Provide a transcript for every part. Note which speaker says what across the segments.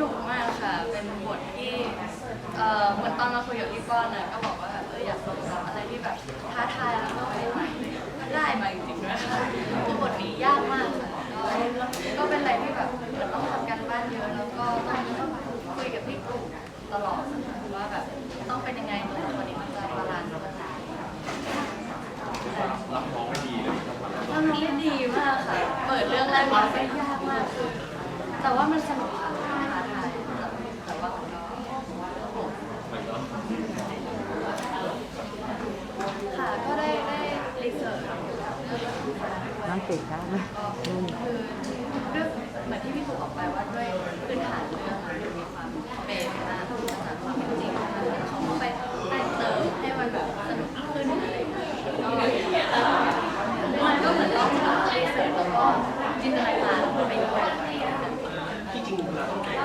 Speaker 1: นุกมากค่ะ เป็นบทที่เอ่อเหมือนตอนเราคุยกับพี่ก้อนนะก็บอกว่าแบบเอออยากลองทำอะไรที่แบบท้าทายแล้วก็ใหม่ๆก็ได้มาจริงๆนะคะคือบทนี้ยากมากค่ะก็ก็เป็นอะไรที่แบบเหมือนต้องทำกันบ้านเยอะแล้วก็ต้องคุยกับพี่กลุ่มตลอดนะคะว่าแบบต้องเป็นยังไงตัวละครนี้มันจะบาลานซ์กันได้
Speaker 2: รับน้องไม่ดีเลย
Speaker 1: เรื่องนี้ดีมากค่ะ เปิดเรื่องแรกมาก็นยากมากคือแต่ว่ามันสนุกค่ะท้าทายแต่ว่ามันก็
Speaker 2: มันก็
Speaker 1: ค่ะ ก็ได้ได้รีเสิร์ช
Speaker 3: น้ำติดครับนุ่ม
Speaker 1: คือเรื่องเหมือนที่พี่ถูกบอกไปว่าด้วยพื้นฐานเรื่องมันมีความเป็นมาจากความเป็นจริงแล้วเขาก็ไปแต่งเติมให้มันแบบสนุกขึ้นอะไรอย่างเงี้ยก็มันก็เหมือนเรารีเสิร์ชแล้วก็จินตนาการไปด้วย
Speaker 2: ที่จริงเวลาต้องแต่ง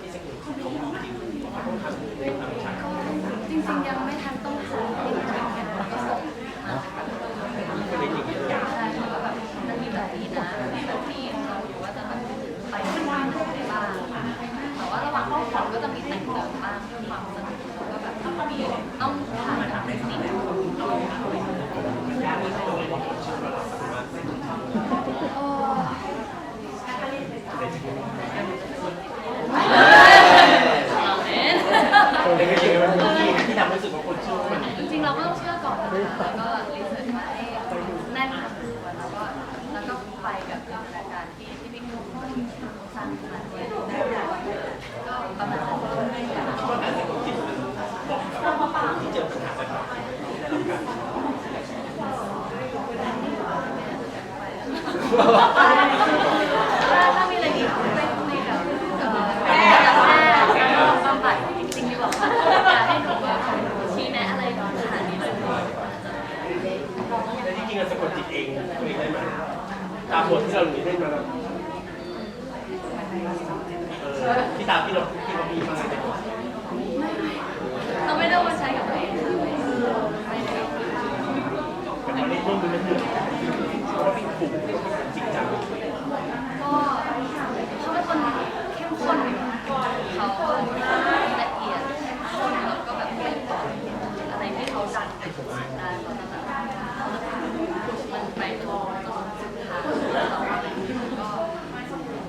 Speaker 2: ที่สกุลเขามีจริงเขาต้องทำเป็นธรรมชาติ
Speaker 1: ก็จริงๆยังไม่ทันต้องหาที่ไหนกันก็ส่งมา
Speaker 2: ก็เลยจริงๆอย่าง
Speaker 1: ใช่ค่ะว่าแบบมันมีแบบนี้นะมีแบบนี้เราอยู่ว่าจะแบบไปที่ไหนได้บ้างแต่ว่าระหว่างเข้าของก็จะมีแต่งเติมบ้างเพื่อความสนุกแล้วก็แบบมีต้องผ่านกับเรสซิ่งโอ้
Speaker 2: จริงๆมันมีที่ทำให้รู้สึกว่าคนชื่อมัน
Speaker 1: จริงๆเราก็ต้องเชื่อก่อนนะคะแล้วก็รีเสิร์ชมาให้แน่นพอสมควรแล้วก็แล้วก็ไปกับจินตนาการที่ที่พี่นุ่มสร้างขึ้นมาด้วยก็ประมาณนั้น
Speaker 2: การแต่งจิตมันกกับที่เจอปัญหาแบบนี้ได้รับการ
Speaker 1: ถ้ามีอะไรดีไปคุยกับเอ่อแม่กับแม่แล้วก็บำบัดจริงๆดีกว่าค่ะอยากให้หนูแบบชี้แนะอะไรขนาดนี้เลย
Speaker 2: แต่จริงๆสะกดจิตเองตัวเองได้ไหมตามบทที่เราหนีได้มาแล้วพี่ตาพี่เราพี่เรามีมาในบท
Speaker 1: เราไม่ได้ว่าใช้กับตัวเองค่ะไม่ได้
Speaker 2: แต่ตอนนี้ร่วมมือมันเหนื่อยเพราะว่าพี่ถูกจริงจัง
Speaker 1: ก็เขาเป็นคนเข้มข้นอยู่เขาละเอียดข้นแล้วก็แบบไม่ปล่อยอะไรที่เขาดันไปถึงได้เขาจะแบบเขาจะทำมันไปจนจนสุดทางแล้วเราก็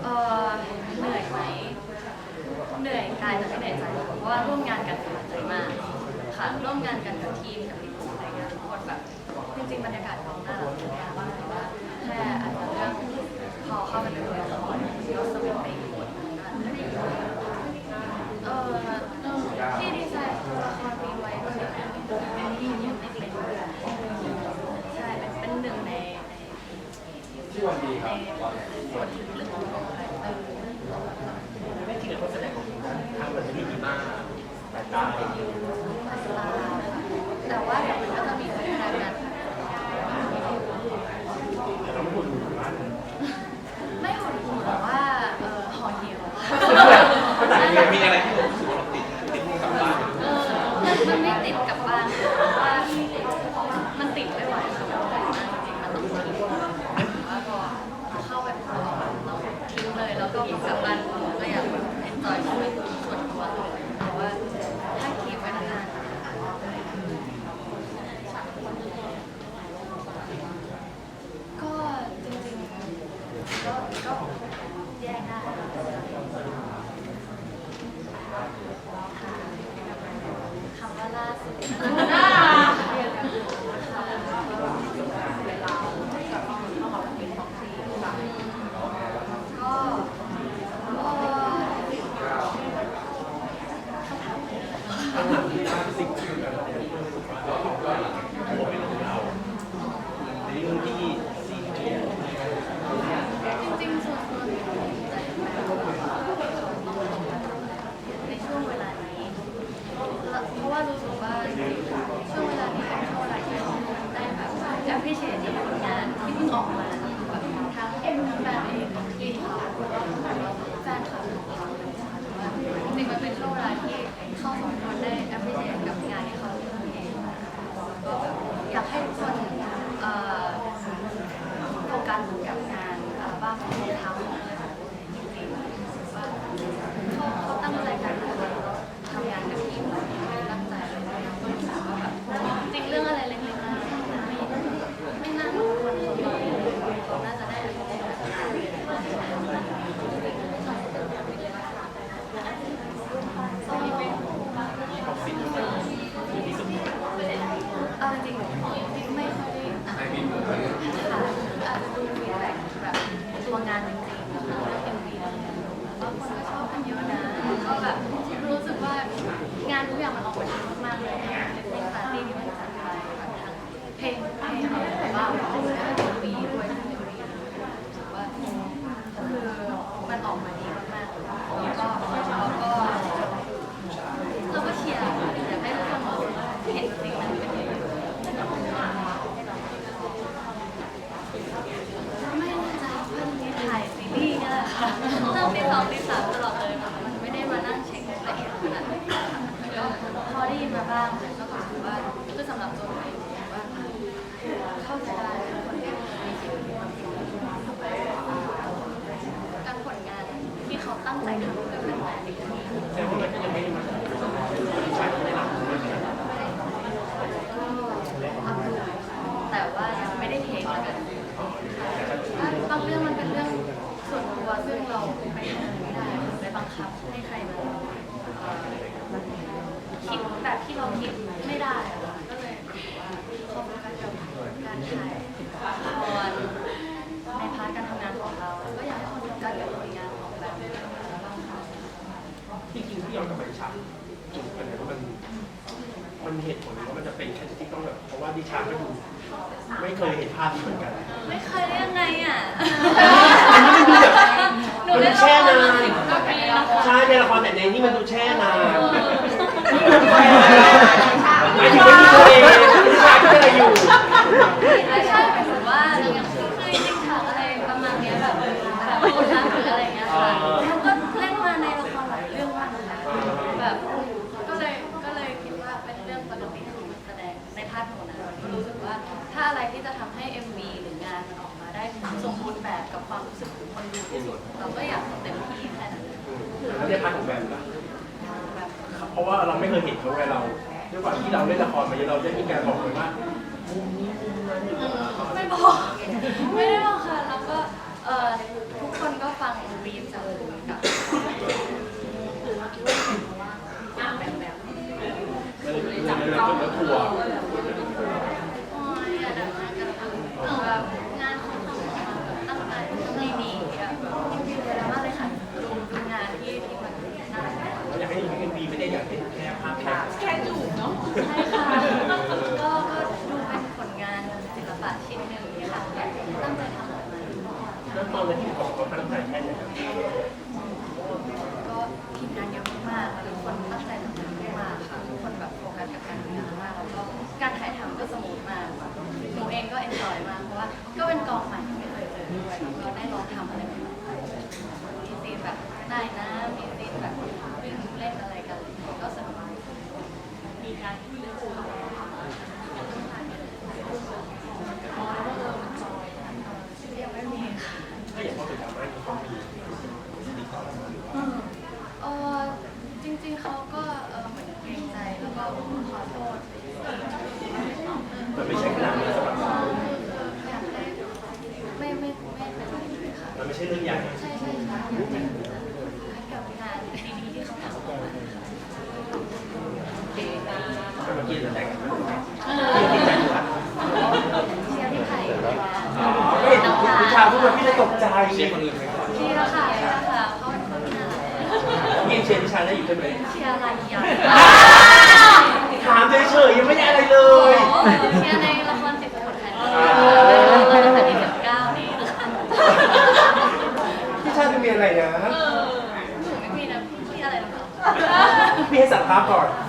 Speaker 1: เออเหนื่อยไหมเหนื่อยกายแต่ไม่เหนื่อยใจเพราะว่าร่วมงานกันสบายใจมากค่ะร่วมงานกันกับทีมกับทีมอะไรเงี้ยทุกคนแบบจริงๆบรรยากาศกองหน้าเราเป็นยังไงบ้างแต่ว่าแค่อาจจะเรื่องพอเข้าไปเป็นตัวละครก็สวิตช์ไปอีกบทหนึ่งเออที่ดีไซน์ตัวละครมีไว้ก็ยังยังไม่เป็นใช่เป็นเป็นหนึ่งในในในส่วนลึกของคาแรคเตอร์
Speaker 2: ไม่จริงๆคนแสดงของทางมันจะมีดีมากแต่ตา
Speaker 1: แต่ว่าเดี๋ยวมันก็จะมีพัฒนาการ
Speaker 2: แต่เราไม่ควรดูว่า
Speaker 1: ไม่หดหู่แต่ว่าเออห่อเหี่ยว
Speaker 2: แต่มีอะไรที่เรารู้สึกว่าเราติดติดกับบ้าน
Speaker 1: เออมันมันไม่ติดกลับบ้านเพราะว่ามันติดไม่ไหวค่ะแต่ว่าจริงๆมันต้องทิ้งว่าพอเข้าไปพอออกมาเรา แล้วก็กลับบ้านเราก็อยากเอ็นจอยชีวิตส่วนตัวเลยแต่ว่าถ้าคีบไว้นานๆก็จริงๆก็ก็แยกได้คำว่าล่าสุด จริงๆ
Speaker 2: ส่วนนูใในช่วงเวลานี้เพราะว่ารู้สึว่าช่วงเวลานี้เป็นช่วงเวลาที่ได้แบบ
Speaker 1: จะพิเศษในผลงานที่เพิ่ออกมาทั้งแฟนเองที่เขาแฟนคลับของเขาจริงมันเป็นช่วงเวลาที่ เข้าสองคนได้แอปพลิเคชักับงานที่เขาทำเองก็อยากให้ทุกคนโฟกัสกับงานบ้านของเขา อย่างมันออกมาดีมากๆเลยค่ะเป็นปาร์ตี้ที่มันจัดไปานทางเพลงเพลงอะไรบ้างอะไรนะดนตรีด้วยดนตรีอว่าคือมันออกมาดีมากๆ ตั้งใจทำเพื่อเป็นงานดี
Speaker 2: แสดงว่ามันก็ยังไม่ได้มาดิฉันไม่รับรู้เลย
Speaker 1: แต่ว่ายังไม่ได้เทคแล้วกันบางเรื่องมันเป็นเรื่องส่วนตัวซึ่งเราไปทำไม่ได้ไปบังคับให้ใครมาเอ่อคิดแบบที่เราคิดไม่ได้อะก็เลยขอบคุณกับการถ่ายละครในพาร์ทการทำงานของเราแล้วก็อยากให้คนโฟกัสกับผลงานของแบบบ้างค่ะ
Speaker 2: ที่จริงที่ย้อนกลับไปฉากจุดกันเนี่ยมัน มันเหตุผลว่ามันจะเป็นแค่ที่ต้องแบบเพราะว่าดิฉันก็ดูไม่เคยเห็นภาพนี้เหมือนกัน
Speaker 1: ไม่เคยได้ยังไงอะ
Speaker 2: มันดูแช่นาน
Speaker 1: สิบกว่าปีแล้วค่ะ
Speaker 2: ใช่ในละครแต่ในนี่มันดูแช่นานหมายถึงไม่มีตัวเอง ค
Speaker 1: วามรู้สึกของคนดูที่สุด เราก็อยากทำเต็มที่แค่นั้น
Speaker 2: แล้วในพาร์ทของแบมล่ะ
Speaker 1: แบบ
Speaker 2: เพราะว่าเราไม่เคยเห็นเขาไงเราด้วยความที่เราเล่นละครมาเยอะเราได้มีการบอกเลยว่ามุมนี้มุมนั้น
Speaker 1: ไม่บอก ไม่ได้บอกค่ะแล้วก็เอ่อทุกคนก็ฟังบีฟจากคุณกับคือเราคิดว่านแบบแบบ
Speaker 2: มันเลยเลยเลยแล้วทัวร์
Speaker 1: โอ้ยอย่าดังมากกันเออแบบงานเขาทำออกมาแบบตั้งใจทำดีดีๆอะแบบมากเลยค่ะดูดูงานที่ที่มันน่ารัก
Speaker 2: เราอยากให้ดู เอ็มวีไม่ได้อยากให้แค่ภาพแค่
Speaker 1: ใช่ค่ะก็ก็ดูเป็นผลงานศิลปะชิ้นหนึ่งที่ค่ะตั้งใจทำออกมา
Speaker 2: แล้วตอนนั้นที่บอกเขาตั้งใจแค่ไหนครับ
Speaker 1: ก็ทีมงานเยอะมากๆทุกคนตั้งใจทำงานมากค่ะทุกคนแบบโฟกัสกับการทำงานมากแล้วก็การถ่ายทำก็สมูทมากหนูเองก็เอนจอยมากเพราะว่าก็เป็นกองใหม่ที่ไม่เคยเจอด้วยแล้วก็ได้ลองทำอะไรใหม่ๆมีซีนแบบใต้น้ำมีซีนแบบวิ่งเล่นอะไรกัน ก็สนุกมีการที่เลือกคู่ยังไม่มีค่ะ
Speaker 2: ถ้าอย่างพอถึงดราม่านี้เขามีติดต่อเรามาหรือว่า
Speaker 1: เออจริงๆเขาก็เออเหมือนเกรงใจแล้วก็ขอโทษ
Speaker 2: มันไม่ใช่ขนาดนั้นสำหรับเรา
Speaker 1: อยากได้ไม่ไม่ไม่เป็นไรเลยค่ะ
Speaker 2: มันไม่ใช่เรื่องใหญ่
Speaker 1: ใช่ใช่ใช่อยากจะให้กับงานดีๆที่เขาทำออกมาค่ะ
Speaker 2: แต่เมื่อกี้จะแต่งกัน
Speaker 1: เอ
Speaker 2: ติดใจอยู่
Speaker 1: อ
Speaker 2: ละ
Speaker 1: เชียร์ที่ไทย
Speaker 2: ไม่เห็นวิชาพูดมาพี่ เลยตกใจเชียร์คนอื่นไหม
Speaker 1: เชียร์ค่ะเชียร์ค่ะเขาเป็นคนน่ารัก
Speaker 2: พี่เชียร์วิชาได้อยู่ใช่ไหม
Speaker 1: เชียร์อะไรอย่าง
Speaker 2: ถามเฉยๆยังไม่ได้อะไรเล
Speaker 1: โอ้
Speaker 2: ย
Speaker 1: เชียร์ในละครสิบสมุทรไทยตอนที่สิบเก้านี้นะคะ
Speaker 2: พี่ชาติมีอะไรนะ
Speaker 1: หนูไม่มีนะพี่อะไรหรอก
Speaker 2: พี่ให้สัมภาษณ์ก่อน
Speaker 1: เ